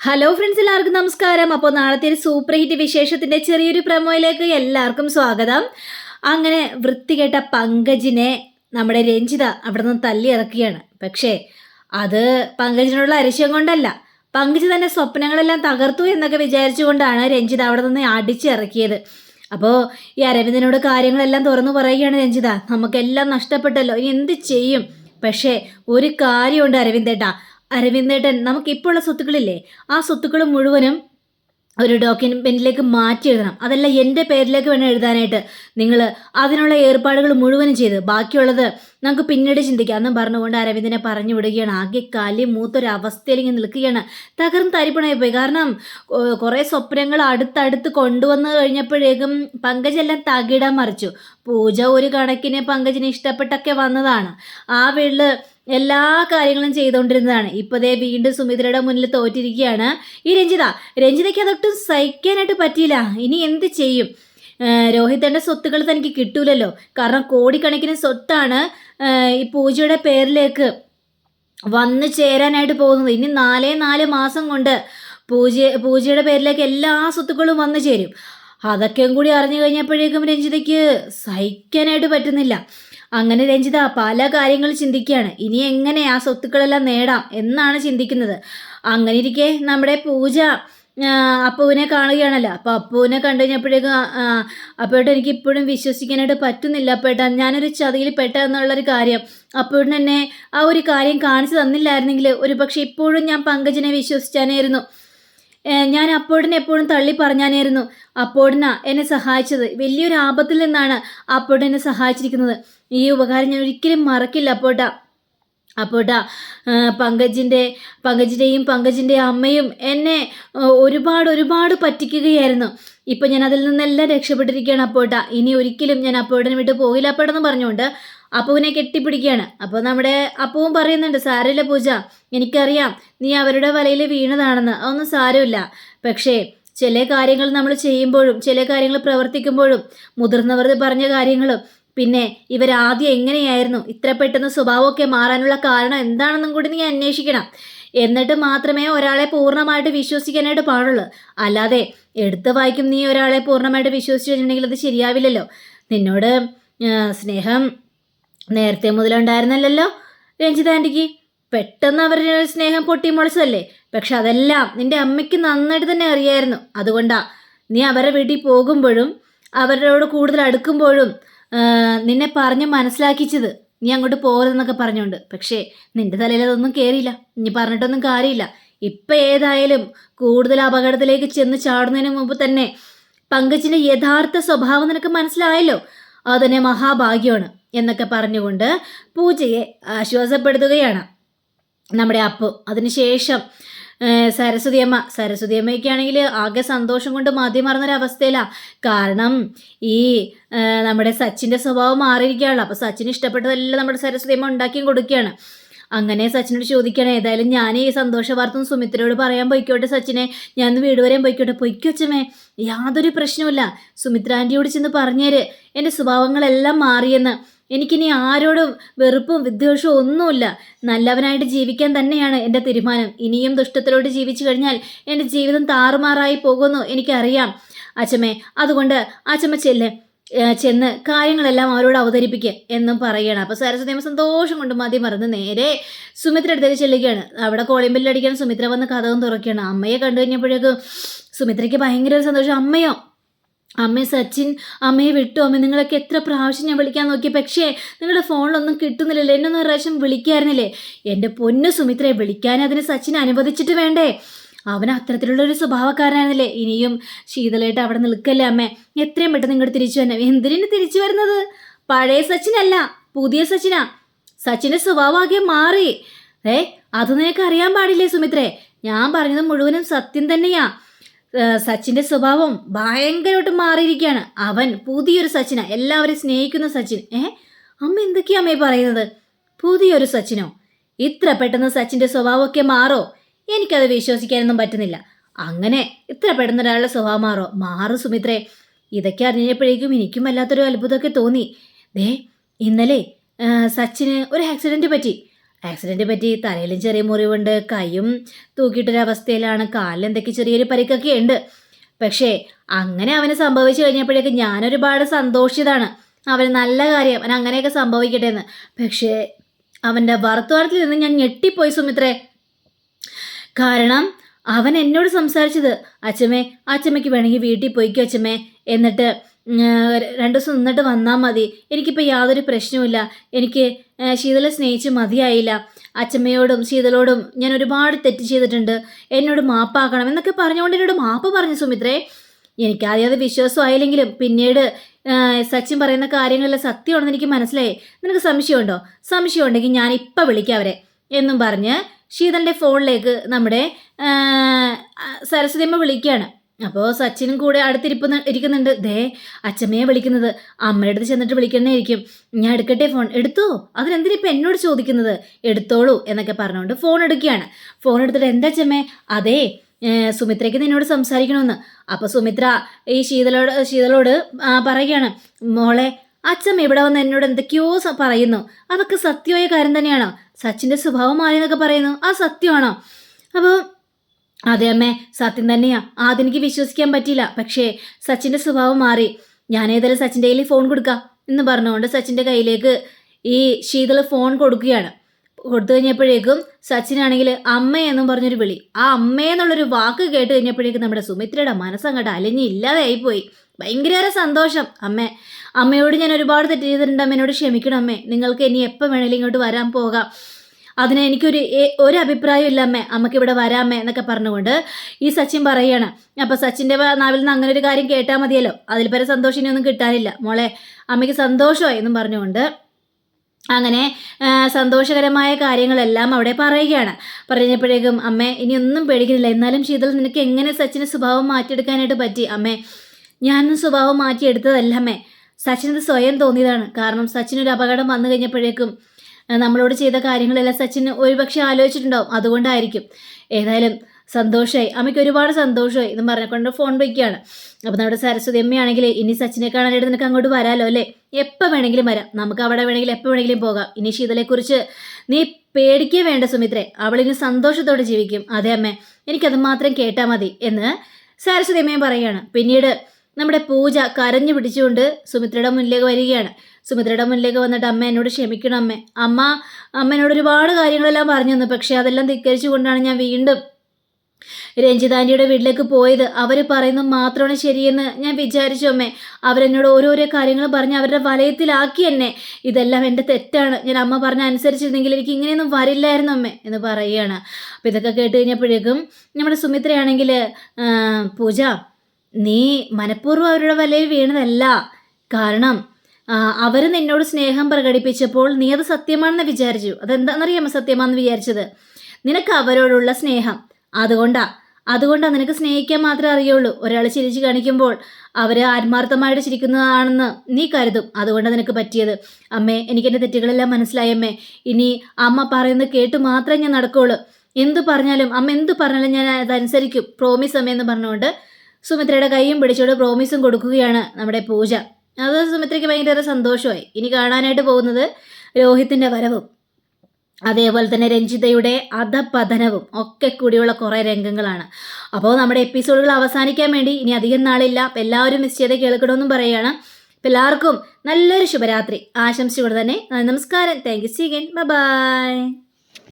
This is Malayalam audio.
ഹലോ ഫ്രണ്ട്സ് എല്ലാവർക്കും നമസ്കാരം. അപ്പോൾ നാളത്തെ ഒരു സൂപ്പർ ഹിറ്റ് വിശേഷത്തിന്റെ ചെറിയൊരു പ്രമോയിലേക്ക് എല്ലാവർക്കും സ്വാഗതം. അങ്ങനെ വൃത്തികെട്ട പങ്കജിനെ നമ്മുടെ രഞ്ജിത അവിടെ നിന്ന് തല്ലി ഇറക്കുകയാണ് പക്ഷേ അത് പങ്കജിനുള്ള അരിശയം കൊണ്ടല്ല. പങ്കജ് തന്നെ സ്വപ്നങ്ങളെല്ലാം തകർത്തു എന്നൊക്കെ വിചാരിച്ചുകൊണ്ടാണ് രഞ്ജിത അവിടെ നിന്ന് അടിച്ചിറക്കിയത്. അപ്പോൾ ഈ അരവിന്ദനോട് കാര്യങ്ങളെല്ലാം തുറന്നു പറയുകയാണ് രഞ്ജിത. നമുക്കെല്ലാം നഷ്ടപ്പെട്ടല്ലോ. ഇനി എന്ത് ചെയ്യും? പക്ഷേ ഒരു കാര്യമുണ്ട് അരവിന്ദേട്ടാ. അരവിന്ദേട്ടൻ നമുക്ക് ഇപ്പോൾ ഉള്ള സ്വത്തുക്കളില്ലേ? ആ സ്വത്തുക്കൾ മുഴുവനും ഒരു ഡോക്യുമെന്റിലേക്ക് മാറ്റി എഴുതണം. അതല്ല എന്റെ പേരിലേക്ക് വേണം എഴുതാനായിട്ട്. നിങ്ങൾ അതിനുള്ള ഏർപ്പാടുകൾ മുഴുവനും ചെയ്ത്. ബാക്കിയുള്ളത് നമുക്ക് പിന്നീട് ചിന്തിക്കാം. എന്നും പറഞ്ഞുകൊണ്ട് അരവിന്ദനെ പറഞ്ഞു വിടുകയാണ്. ആകെ കലി മൂത്തൊരവസ്ഥയിൽ ഇങ്ങനെ നിൽക്കുകയാണ്. തകർന്ന് തരിപ്പണായി പോയി. കാരണം കുറേ സ്വപ്നങ്ങൾ അടുത്തടുത്ത് കൊണ്ടുവന്നു കഴിഞ്ഞപ്പോഴേക്കും പങ്കജെല്ലാം തകിടാൻ മറിച്ചു. പൂജ ഒരു കണക്കിന് പങ്കജിനെ ഇഷ്ടപ്പെട്ടൊക്കെ വന്നതാണ്. ആ വീട്ടിൽ എല്ലാ കാര്യങ്ങളും ചെയ്തുകൊണ്ടിരുന്നതാണ്. ഇപ്പോൾ ദേ വീണ്ടും സുമിത്രയുടെ മുന്നിൽ തോറ്റിരിക്കുകയാണ്. ഈ രഞ്ജിത രഞ്ജിതയ്ക്ക് അതൊട്ടും സഹിക്കാനായിട്ട് പറ്റിയില്ല. ഇനി എന്ത് ചെയ്യും? രോഹിതന്റെ സ്വത്തുക്കൾ തനിക്ക് കിട്ടൂലല്ലോ. കാരണം കോടിക്കണക്കിന് സ്വത്താണ് ഈ പൂജയുടെ പേരിലേക്ക് വന്നു ചേരാനായിട്ട് പോകുന്നത്. ഇനി നാലേ നാല് മാസം കൊണ്ട് പൂജ പൂജയുടെ പേരിലേക്ക് എല്ലാ സ്വത്തുക്കളും വന്നു ചേരും. അതൊക്കെയും കൂടി അറിഞ്ഞു കഴിഞ്ഞപ്പോഴേക്കും രഞ്ജിതയ്ക്ക് സഹിക്കാനായിട്ട് പറ്റുന്നില്ല. അങ്ങനെ രഞ്ജിത പല കാര്യങ്ങൾ ചിന്തിക്കുകയാണ്. ഇനി എങ്ങനെ ആ സ്വത്തുക്കളെല്ലാം നേടാം എന്നാണ് ചിന്തിക്കുന്നത്. അങ്ങനെ ഇരിക്കെ നമ്മുടെ പൂജ അപ്പുവിനെ കാണുകയാണല്ലോ. അപ്പോൾ അപ്പുവിനെ കണ്ടു കഴിഞ്ഞപ്പോഴേക്കും അപ്പോട്ട് എനിക്ക് ഇപ്പോഴും വിശ്വസിക്കാനായിട്ട് പറ്റുന്നില്ല. അപ്പേട്ട ഞാനൊരു ചതിയിൽ പെട്ട എന്നുള്ളൊരു കാര്യം. അപ്പോഴും എന്നെ ആ ഒരു കാര്യം കാണിച്ചു തന്നില്ലായിരുന്നെങ്കിൽ ഒരു പക്ഷേ ഇപ്പോഴും ഞാൻ പങ്കജിനെ വിശ്വസിച്ചാനായിരുന്നു. ഞാൻ അപ്പോഴിനെ എപ്പോഴും തള്ളി പറഞ്ഞാനായിരുന്നു. അപ്പോഴിനാ എന്നെ സഹായിച്ചത്. വലിയൊരു ആപത്തിൽ നിന്നാണ് അപ്പോഴ് എന്നെ സഹായിച്ചിരിക്കുന്നത്. ഈ ഉപകാരം ഞാൻ ഒരിക്കലും മറക്കില്ല അപ്പോട്ടാ. അപ്പോട്ടാ പങ്കജിന്റെ പങ്കജിന്റെയും പങ്കജിന്റെ അമ്മയും എന്നെ ഒരുപാട് ഒരുപാട് പറ്റിക്കുകയായിരുന്നു. ഇപ്പം ഞാൻ അതിൽ നിന്നെല്ലാം രക്ഷപ്പെട്ടിരിക്കുകയാണ് അപ്പോട്ടാ. ഇനി ഒരിക്കലും ഞാൻ അപ്പോട്ടനെ വിട്ട് പോകില്ല അപ്പോഴെന്ന് പറഞ്ഞുകൊണ്ട് അപ്പുവിനെ കെട്ടിപ്പിടിക്കുകയാണ്. അപ്പോൾ നമ്മുടെ അപ്പവും പറയുന്നുണ്ട് സാരമില്ല പൂജ എനിക്കറിയാം നീ അവരുടെ വലയിൽ വീണതാണെന്ന് അതൊന്നും സാരമില്ല. പക്ഷേ ചില കാര്യങ്ങൾ നമ്മൾ ചെയ്യുമ്പോഴും ചില കാര്യങ്ങൾ പ്രവർത്തിക്കുമ്പോഴും മുതിർന്നവർ പറഞ്ഞ കാര്യങ്ങളും പിന്നെ ഇവരാദ്യം എങ്ങനെയായിരുന്നു? ഇത്ര പെട്ടെന്ന് സ്വഭാവമൊക്കെ മാറാനുള്ള കാരണം എന്താണെന്നും കൂടി നീ അന്വേഷിക്കണം. എന്നിട്ട് മാത്രമേ ഒരാളെ പൂർണമായിട്ട് വിശ്വസിക്കാനായിട്ട് പാടുള്ളൂ. അല്ലാതെ എടുത്ത് വായിക്കും നീ ഒരാളെ പൂർണമായിട്ട് വിശ്വസിച്ചു കഴിഞ്ഞിട്ടുണ്ടെങ്കിൽ അത് ശരിയാവില്ലല്ലോ. നിന്നോട് സ്നേഹം നേരത്തെ മുതലുണ്ടായിരുന്നല്ലോ രഞ്ജിത ആന്റിക്ക്? പെട്ടെന്ന് അവരുടെ സ്നേഹം പൊട്ടി പൊട്ടിമുളച്ചതല്ലേ പക്ഷെ അതെല്ലാം നിന്റെ അമ്മയ്ക്ക് നന്നായിട്ട് തന്നെ അറിയായിരുന്നു. അതുകൊണ്ടാ നീ അവരുടെ വീട്ടിൽ പോകുമ്പോഴും അവരോട് കൂടുതൽ അടുക്കുമ്പോഴും നിന്നെ പറഞ്ഞ് മനസ്സിലാക്കിച്ചത് നീ അങ്ങോട്ട് പോകരുതെന്നൊക്കെ പറഞ്ഞുകൊണ്ട് പക്ഷേ നിന്റെ തലയിൽ അതൊന്നും കയറിയില്ല നീ പറഞ്ഞിട്ടൊന്നും കാര്യമില്ല. ഇപ്പം ഏതായാലും കൂടുതൽ അപകടത്തിലേക്ക് ചെന്ന് ചാടുന്നതിന് മുമ്പ് തന്നെ പങ്കജിന്റെ യഥാർത്ഥ സ്വഭാവം നിനക്ക് മനസ്സിലായല്ലോ? അതിനെ മഹാഭാഗ്യമാണ് എന്നൊക്കെ പറഞ്ഞുകൊണ്ട് പൂജയെ ആശ്വാസപ്പെടുത്തുകയാണ് നമ്മുടെ അപ്പു. അതിനുശേഷം ഏഹ്, സരസ്വതിയമ്മയ്ക്കാണെങ്കിൽ ആകെ സന്തോഷം കൊണ്ട് മതി മറന്നൊരവസ്ഥയിലാണ് കാരണം ഈ നമ്മുടെ സച്ചിന്റെ സ്വഭാവം മാറിയിരിക്കുകയാണ്. അപ്പോൾ സച്ചിൻ ഇഷ്ടപ്പെട്ടതെല്ലാം നമ്മുടെ സരസ്വതിയമ്മ ഉണ്ടാക്കിയും കൊടുക്കുകയാണ്. അങ്ങനെ സച്ചിനോട് ചോദിക്കുകയാണ് ഏതായാലും ഞാൻ ഈ സന്തോഷ വാർത്ത സുമിത്രയോട് പറയാൻ പൊയ്ക്കോട്ടെ സച്ചിനെ. ഞാൻ വീട് വരെയും പൊയ്ക്കോട്ടെ. പൊയ്ക്കൊച്ചമേ യാതൊരു പ്രശ്നവുമില്ല. സുമിത്ര ആന്റിയോട് ചെന്ന് പറഞ്ഞേര്. എന്റെ സ്വഭാവങ്ങളെല്ലാം മാറിയെന്ന്. എനിക്കിനി ആരോടും വെറുപ്പും വിദ്വേഷവും ഒന്നുമില്ല. നല്ലവനായിട്ട് ജീവിക്കാൻ തന്നെയാണ് എന്റെ തീരുമാനം. ഇനിയും ദുഷ്ടത്തിലോട്ട് ജീവിച്ചു കഴിഞ്ഞാൽ എന്റെ ജീവിതം താറുമാറായി പോകുമെന്ന് എനിക്കറിയാം അച്ചമ്മേ. അതുകൊണ്ട് അച്ചമ്മ ചെല്ല്. ചെന്ന് കാര്യങ്ങളെല്ലാം അവരോട് അവതരിപ്പിക്കുക എന്നും പറയുകയാണ് അപ്പോൾ സരസ്വതി അമ്മ സന്തോഷം കൊണ്ട് മതി മറന്ന് നേരെ സുമിത്ര അടുത്തേക്ക് ചെല്ലുകയാണ്. അവിടെ കോളിമ്പല്ലടിക്കാൻ സുമിത്ര വന്ന് കഥകം തുറക്കുകയാണ്. അമ്മയെ കണ്ടു കഴിഞ്ഞപ്പോഴേക്കും സുമിത്രയ്ക്ക് ഭയങ്കര ഒരു സന്തോഷം. അമ്മയോ അമ്മ സച്ചിൻ അമ്മയെ വിട്ടു. അമ്മ നിങ്ങളൊക്കെ എത്ര പ്രാവശ്യം ഞാൻ വിളിക്കാൻ നോക്കി. പക്ഷേ നിങ്ങളുടെ ഫോണിലൊന്നും കിട്ടുന്നില്ലല്ലോ. എന്നെ ഒന്ന് ഒരു പ്രാവശ്യം വിളിക്കായിരുന്നില്ലേ? എന്റെ പൊന്നു സുമിത്രയെ വിളിക്കാൻ അതിന് സച്ചിൻ അനുവദിച്ചിട്ട് വേണ്ടേ? അവൻ അത്തരത്തിലുള്ള ഒരു സ്വഭാവക്കാരനായിരുന്നില്ലേ? ഇനിയും ശീതളായിട്ട് അവിടെ നിൽക്കല്ലേ അമ്മേ? എത്രയും പെട്ടെന്ന് ഇങ്ങോട്ട് തിരിച്ചു തന്നെ എന്തിനു തിരിച്ചു വരുന്നത്? പഴയ സച്ചിനല്ല പുതിയ സച്ചിനാ. സച്ചിന്റെ സ്വഭാവമാകെ മാറി. ഏ അത് നിനക്ക് അറിയാൻ പാടില്ലേ സുമിത്രേ? ഞാൻ പറഞ്ഞത് മുഴുവനും സത്യം തന്നെയാ. സച്ചിന്റെ സ്വഭാവം ഭയങ്കരമായിട്ട് മാറിയിരിക്കുകയാണ്. അവൻ പുതിയൊരു സച്ചിന. എല്ലാവരും സ്നേഹിക്കുന്ന സച്ചിൻ. ഏ? അമ്മ എന്തൊക്കെയാ അമ്മേ പറയുന്നത്? പുതിയൊരു സച്ചിനോ? ഇത്ര പെട്ടെന്ന് സച്ചിന്റെ സ്വഭാവമൊക്കെ മാറോ? എനിക്കത് വിശ്വസിക്കാനൊന്നും പറ്റുന്നില്ല. അങ്ങനെ ഇത്ര പെട്ടെന്ന് ഒരാളുടെ സ്വഭാവം മാറോ? മാറും സുമിത്രേ. ഇതൊക്കെ അറിഞ്ഞപ്പോഴേക്കും എനിക്കും വല്ലാത്തൊരു അത്ഭുതമൊക്കെ തോന്നി. ദേ ഇന്നലെ സച്ചിന് ഒരു ആക്സിഡന്റ് പറ്റി. ആക്സിഡന്റ് പറ്റി തലയിലും ചെറിയ മുറിവുണ്ട് കൈയും തൂക്കിയിട്ടൊരവസ്ഥയിലാണ് കാലിൽ എന്തൊക്കെ ചെറിയൊരു പരിക്കൊക്കെ ഉണ്ട്. പക്ഷേ അങ്ങനെ അവന് സംഭവിച്ചു കഴിഞ്ഞപ്പോഴേക്ക് ഞാനൊരുപാട് സന്തോഷിതാണ് അവന് നല്ല കാര്യം അവൻ അങ്ങനെയൊക്കെ സംഭവിക്കട്ടെ എന്ന്. പക്ഷേ അവന്റെ വർത്തമാനത്തിൽ നിന്ന് ഞാൻ ഞെട്ടിപ്പോയി സുമിത്രേ. കാരണം അവൻ എന്നോട് സംസാരിച്ചത് അച്ഛമ്മേ അച്ഛമ്മയ്ക്ക് വേണമെങ്കിൽ വീട്ടിൽ പോയിക്കോ അച്ഛമ്മേ എന്നിട്ട് രണ്ട് ദിവസം നിന്നിട്ട് വന്നാൽ മതി. എനിക്കിപ്പോൾ യാതൊരു പ്രശ്നവുമില്ല. എനിക്ക് ശീതളെ സ്നേഹിച്ച് മതിയായില്ല. അച്ഛമ്മയോടും ശീതളോടും ഞാൻ ഒരുപാട് തെറ്റ് ചെയ്തിട്ടുണ്ട്. എന്നോട് മാപ്പാക്കണം എന്നൊക്കെ പറഞ്ഞുകൊണ്ട് എന്നോട് മാപ്പ് പറഞ്ഞു സുമിത്രേ. എനിക്കാദ്യം അത് വിശ്വാസമായില്ലെങ്കിലും പിന്നീട് സച്ചിൻ പറയുന്ന കാര്യങ്ങളെല്ലാം സത്യമാണെന്ന് എനിക്ക് മനസ്സിലായി. നിനക്ക് സംശയമുണ്ടോ? സംശയമുണ്ടെങ്കിൽ ഞാൻ ഇപ്പം വിളിക്കാം അവരെ എന്നും പറഞ്ഞ് ശീതളിന്റെ ഫോണിലേക്ക് നമ്മുടെ സരസ്വതിയമ്മ വിളിക്കുകയാണ് അപ്പോൾ സച്ചിനും കൂടെ അടുത്തിരിപ്പുന്ന ഇരിക്കുന്നുണ്ട്. ദേ അച്ഛമ്മയെ വിളിക്കുന്നത്. അമ്മയുടെ അടുത്ത് ചെന്നിട്ട് വിളിക്കണേ വിളിക്കണേയിരിക്കും. ഞാൻ എടുക്കട്ടെ ഫോൺ. എടുത്തോ? അതിനെന്തിനാ ഇപ്പം എന്നോട് ചോദിക്കുന്നത്? എടുത്തോളൂ എന്നൊക്കെ പറഞ്ഞുകൊണ്ട് ഫോൺ എടുക്കുകയാണ്. ഫോൺ എടുത്തിട്ട് എന്താ അച്ഛമ്മേ? അതേ സുമിത്രയ്ക്ക് നിന്നോട് സംസാരിക്കണമെന്ന്. അപ്പോൾ സുമിത്ര ഈ ശീതലോട് ശീതലോട് പറയുകയാണ്. മോളെ അച്ഛമ്മ ഇവിടെ വന്ന് എന്നോട് എന്തൊക്കെയോ പറയുന്നു. അതൊക്കെ സത്യമായ കാര്യം തന്നെയാണോ? സച്ചിന്റെ സ്വഭാവം മാറി എന്നൊക്കെ പറയുന്നു. ആ സത്യമാണോ? അപ്പോൾ അതെ അമ്മേ സത്യം തന്നെയാ. ആദ്യം വിശ്വസിക്കാൻ പറ്റിയില്ല. പക്ഷേ സച്ചിന്റെ സ്വഭാവം മാറി. ഞാൻ സച്ചിന്റെ കയ്യിൽ ഫോൺ കൊടുക്കാം എന്ന് പറഞ്ഞുകൊണ്ട് സച്ചിന്റെ കയ്യിലേക്ക് ഈ ശീതള ഫോൺ കൊടുക്കുകയാണ്. കൊടുത്തു കഴിഞ്ഞപ്പോഴേക്കും സച്ചിനാണെങ്കിൽ അമ്മ എന്നും പറഞ്ഞൊരു വിളി. ആ അമ്മ എന്നുള്ളൊരു വാക്ക് കേട്ട് കഴിഞ്ഞപ്പോഴേക്കും നമ്മുടെ സുമിത്രയുടെ മനസ്സങ്ങോട്ട് അലിഞ്ഞ് ഇല്ലാതായിപ്പോയി ഭയങ്കര സന്തോഷം. അമ്മ അമ്മയോട് ഞാൻ ഒരുപാട് തെറ്റ് ചെയ്തിട്ടുണ്ട്. അമ്മ എന്നോട് ക്ഷമിക്കണം അമ്മേ. നിങ്ങൾക്ക് ഇനി എപ്പോൾ വേണമെങ്കിലും ഇങ്ങോട്ട് വരാൻ പോകാം. അതിന് എനിക്കൊരു ഒരു അഭിപ്രായം ഇല്ലമ്മേ അമ്മേ അമ്മയ്ക്ക് ഇവിടെ വരാമേ എന്നൊക്കെ പറഞ്ഞുകൊണ്ട് ഈ സച്ചിൻ പറയാണ്. അപ്പോൾ സച്ചിന്റെ നാവിൽ നിന്ന് അങ്ങനെ ഒരു കാര്യം കേട്ടാൽ മതിയല്ലോ. അതിൽ പേരെ സന്തോഷം ഇനിയൊന്നും കിട്ടാനില്ല. മോളെ അമ്മയ്ക്ക് സന്തോഷമായി എന്നും പറഞ്ഞുകൊണ്ട് അങ്ങനെ സന്തോഷകരമായ കാര്യങ്ങളെല്ലാം അവിടെ പറയുകയാണ്. പറഞ്ഞപ്പോഴേക്കും അമ്മേ ഇനിയൊന്നും പേടിക്കുന്നില്ല. എന്നാലും ശീതൾ നിനക്ക് എങ്ങനെ സച്ചിന് സ്വഭാവം മാറ്റിയെടുക്കാനായിട്ട് പറ്റി? അമ്മേ ഞാനൊന്നും സ്വഭാവം മാറ്റിയെടുത്തതല്ല അമ്മേ. സച്ചിനത് സ്വയം തോന്നിയതാണ്. കാരണം സച്ചിനൊരു അപകടം വന്നു കഴിഞ്ഞപ്പോഴേക്കും നമ്മളോട് ചെയ്ത കാര്യങ്ങളെല്ലാം സച്ചിൻ ഒരുപക്ഷെ ആലോചിച്ചിട്ടുണ്ടാവും. അതുകൊണ്ടായിരിക്കും. ഏതായാലും സന്തോഷമായി അമ്മയ്ക്ക് ഒരുപാട് സന്തോഷമായി എന്ന് പറഞ്ഞുകൊണ്ട് ഫോൺ വയ്ക്കുകയാണ് അപ്പോൾ നമ്മുടെ സരസ്വതി അമ്മയാണെങ്കിൽ ഇനി സച്ചിനെ കാണാനായിട്ട് നിനക്ക് അങ്ങോട്ട് വരാമല്ലോ അല്ലേ? എപ്പോൾ വേണമെങ്കിലും വരാം. നമുക്ക് അവിടെ വേണമെങ്കിലും എപ്പോൾ വേണമെങ്കിലും പോകാം. ഇനി ശീതളെക്കുറിച്ച് നീ പേടിക്കേ വേണ്ട സുമിത്രേ. അവളിനി സന്തോഷത്തോടെ ജീവിക്കും. അതേ അമ്മേ എനിക്കത് മാത്രം കേട്ടാൽ മതി എന്ന് സരസ്വതി അമ്മയും പറയുകയാണ്. പിന്നീട് നമ്മുടെ പൂജ കരഞ്ഞു പിടിച്ചുകൊണ്ട് സുമിത്രയുടെ മുന്നിലേക്ക് വരികയാണ്. സുമിത്രയുടെ മുന്നിലേക്ക് വന്നിട്ട് അമ്മ എന്നോട് ക്ഷമിക്കണം അമ്മ. അമ്മ അമ്മ ഒരുപാട് കാര്യങ്ങളെല്ലാം പറഞ്ഞു തന്നു. പക്ഷേ അതെല്ലാം ധിക്കരിച്ചു കൊണ്ടാണ് ഞാൻ വീണ്ടും രഞ്ജിതാന്റിയുടെ വീട്ടിലേക്ക് പോയത്. അവർ പറയുന്നത് മാത്രമാണ് ശരിയെന്ന് ഞാൻ വിചാരിച്ചു അമ്മേ. അവരെന്നോട് ഓരോരോ കാര്യങ്ങൾ പറഞ്ഞ് അവരുടെ വലയത്തിലാക്കി എന്നെ. ഇതെല്ലാം എന്റെ തെറ്റാണ്. ഞാൻ അമ്മ പറഞ്ഞ അനുസരിച്ചിരുന്നെങ്കിൽ എനിക്ക് ഇങ്ങനെയൊന്നും വരില്ലായിരുന്നു അമ്മേ എന്ന് പറയുകയാണ്. അപ്പോൾ ഇതൊക്കെ കേട്ട് കഴിഞ്ഞപ്പോഴേക്കും നമ്മുടെ സുമിത്രയാണെങ്കിൽ പൂജ നീ മനഃപൂർവം അവരുടെ വലയിൽ വീണതല്ല. കാരണം അവർ നിന്നോട് സ്നേഹം പ്രകടിപ്പിച്ചപ്പോൾ നീ അത് സത്യമാണെന്ന് വിചാരിച്ചു. അതെന്താണെന്നറിയാമോ സത്യമാണെന്ന് വിചാരിച്ചത്? നിനക്ക് അവരോടുള്ള സ്നേഹം. അതുകൊണ്ടാ അതുകൊണ്ടാണ് നിനക്ക് സ്നേഹിക്കാൻ മാത്രമേ അറിയുള്ളൂ. ഒരാൾ ചിരിച്ചു കാണിക്കുമ്പോൾ അവർ ആത്മാർത്ഥമായിട്ട് ചിരിക്കുന്നതാണെന്ന് നീ കരുതും. അതുകൊണ്ടാണ് നിനക്ക് പറ്റിയത്. അമ്മേ എനിക്ക് എന്റെ തെറ്റുകളെല്ലാം മനസ്സിലായമ്മേ ഇനി അമ്മ പറയുന്നത് കേട്ട് മാത്രമേ ഞാൻ നടക്കുള്ളൂ. എന്ത് പറഞ്ഞാലും അമ്മ എന്ത് പറഞ്ഞാലും ഞാൻ അതനുസരിക്കും. പ്രോമിസ് അമ്മ എന്ന് പറഞ്ഞുകൊണ്ട് സുമിത്രയുടെ കൈയും പിടിച്ചോട് പ്രോമിസും കൊടുക്കുകയാണ് നമ്മുടെ പൂജ. അത് സുമിത്രയ്ക്ക് ഭയങ്കര സന്തോഷമായി. ഇനി കാണാനായിട്ട് പോകുന്നത് രോഹിത്തിന്റെ വരവും. അതേപോലെ തന്നെ രഞ്ജിതയുടെ അധപതനവും ഒക്കെ കൂടിയുള്ള കുറേ രംഗങ്ങളാണ്. അപ്പോൾ നമ്മുടെ എപ്പിസോഡുകൾ അവസാനിക്കാൻ വേണ്ടി ഇനി അധികം നാളില്ല. അപ്പം എല്ലാവരും മിസ് ചെയ്ത് കേൾക്കണമെന്നും പറയുകയാണ്. അപ്പം എല്ലാവർക്കും നല്ലൊരു ശുഭരാത്രി. ആശംസയോടെ തന്നെ നമസ്കാരം. Thank you see by